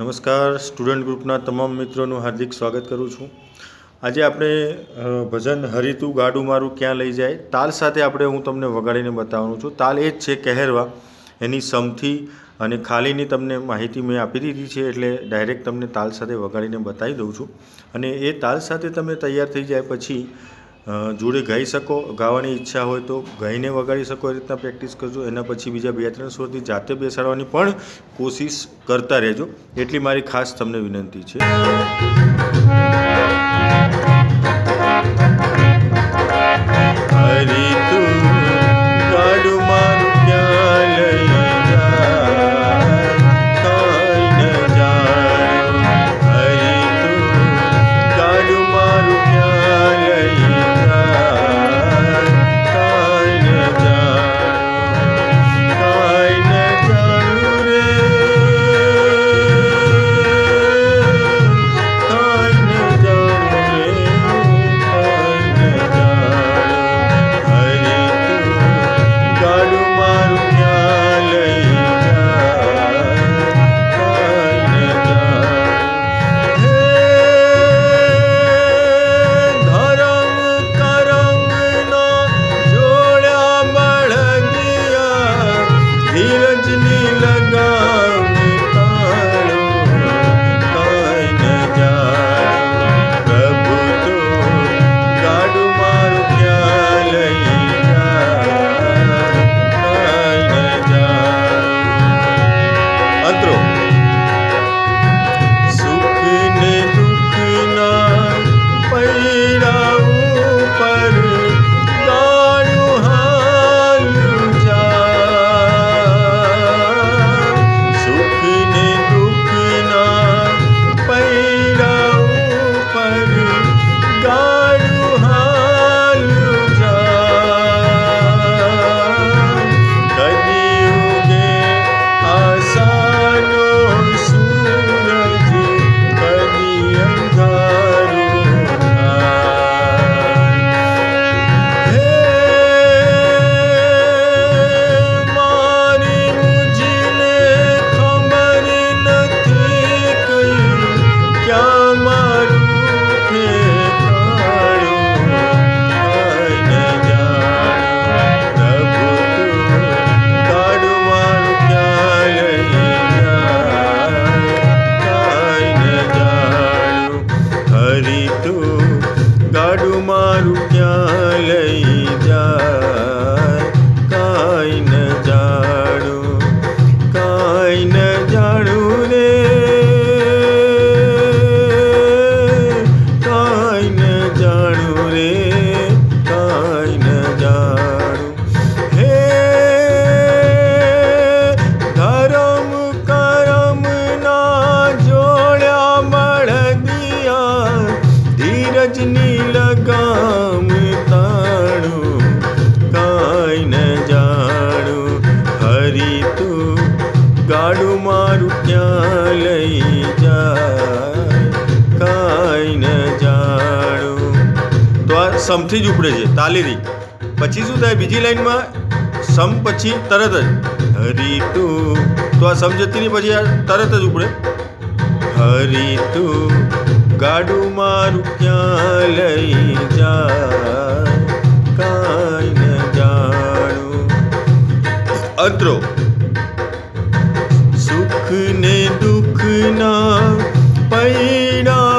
નમસ્કાર, સ્ટુડન્ટ ગ્રુપના તમામ મિત્રોનું હાર્દિક સ્વાગત કરું છું. આજે આપણે ભજન હરિતું ગાડું મારું ક્યાં લઈ જાય, તાલ સાથે આપણે હું તમને વગાડીને બતાવવાનું છું. તાલ એ જ છે કહેરવા. એની સમથી અને ખાલીની તમને માહિતી મેં આપી દીધી છે, એટલે ડાયરેક્ટ તમને તાલ સાથે વગાડીને બતાવી દઉં છું. અને એ તાલ સાથે તમે તૈયાર થઈ જાય પછી જોડે ગાઈ શકો, ગાવાની ઈચ્છા હોય તો ગાઈને વગાડી શકો એ રીતના પ્રેક્ટિસ કરજો. એના પછી બીજા બે ત્રણ સુરથી જાતે બેસાડવાની પણ કોશિશ કરતા રહેજો. એટલી મારી ખાસ તમને વિનંતી છે. હરી તું જાણું રે. તો આ સમથી જ ઉપડે છે તાલીરી પછી શું થાય? બીજી લાઈનમાં સમ પછી તરત જ. હરી તું. તો આ સમ જતી રહી પછી આ તરત જ ઉપડે. હરી તું. ગાડું મારું ક્યાં લઈ જા? કાંઈ ન જાણું. અત્રો. સુખ ને દુઃખના પૈડા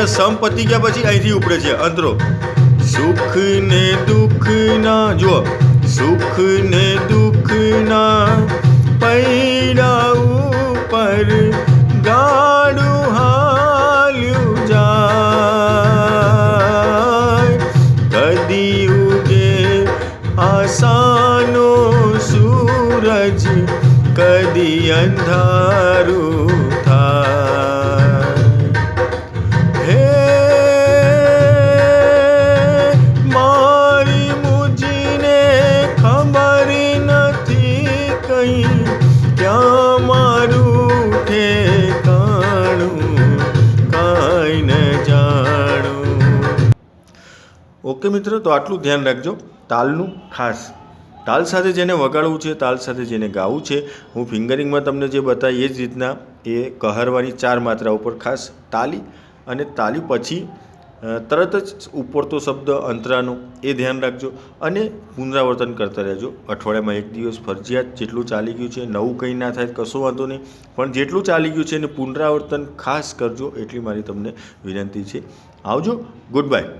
અહીંયા સંપત્તિ ગયા પછી અહીંથી ઉપડે છે, અંતરો. સુખ ને દુઃખના, જુઓ. સુખ ને દુઃખના પૈડા ઉપર ગાડું હાલ્યું જાય કદી ઉગે આસાનો સૂરજ, કદી અંધારું. ઓકે મિત્રો, તો આટલું ધ્યાન રાખજો. તાલનું ખાસ તાલ સાથે જેને વગાડવું છે, તાલ સાથે જેને ગાવું છે, હું ફિંગરિંગમાં તમને જે બતાવી એ જ રીતના એ કહરવાની ચાર માત્રા ઉપર ખાસ તાલી અને તાલી પછી તરત જ ઉપરતો શબ્દ અંતરાનો એ ધ્યાન રાખજો અને પુનરાવર્તન કરતા રહેજો. અઠવાડિયામાં એક દિવસ ફરજિયાત જેટલું ચાલી ગયું છે, નવું કંઈ ના થાય, કશો વાંધો નહીં, પણ જેટલું ચાલી ગયું છે એને પુનરાવર્તન ખાસ કરજો એટલી મારી તમને વિનંતી છે. આવજો, ગુડ બાય.